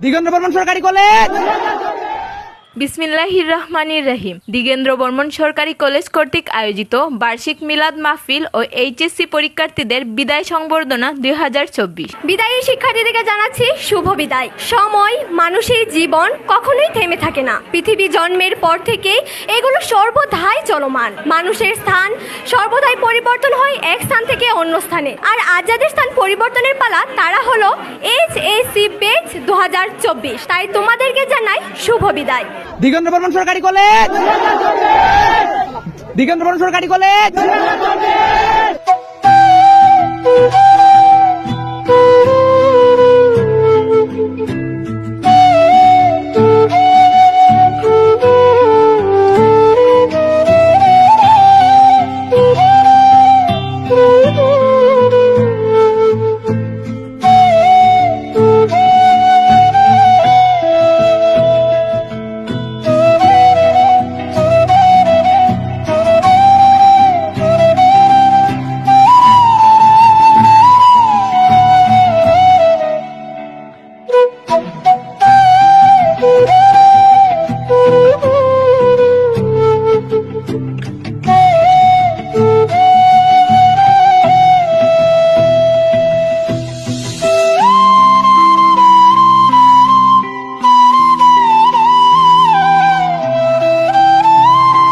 দিগেন্দ্র বর্মন সরকারি কলেজ বিসমিল্লাহির রহমানির রহিম। দিগেন্দ্র বর্মন সরকারি কলেজ কর্তৃক আয়োজিত বার্ষিক মিলাদ মাহফিল ও এইচএসসি পরীক্ষার্থীদের বিদায় সংবর্ধনা দুই হাজার চব্বিশ। বিদায়ী শিক্ষার্থীদেরকে জানাচ্ছি শুভ বিদায়। সময় মানুষের জীবন কখনোই থেমে থাকে না। পৃথিবী জন্মের পর থেকে এগুলো সর্বদাই চলমান। মানুষের স্থান সর্বদাই পরিবর্তন হয় এক স্থান থেকে অন্য স্থানে। আর আজ যাদের স্থান পরিবর্তনের পালা তারা হলো এইচ এস বেচ দু তাই তোমাদেরকে জানাই শুভ বিদায়। দিগেন্দ্র বর্মন সরকারি কলেজ! দিগেন্দ্র বর্মন সরকারি কলেজ!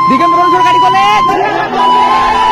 দিগেন্দ্র বর্মন সরকারি কলেজ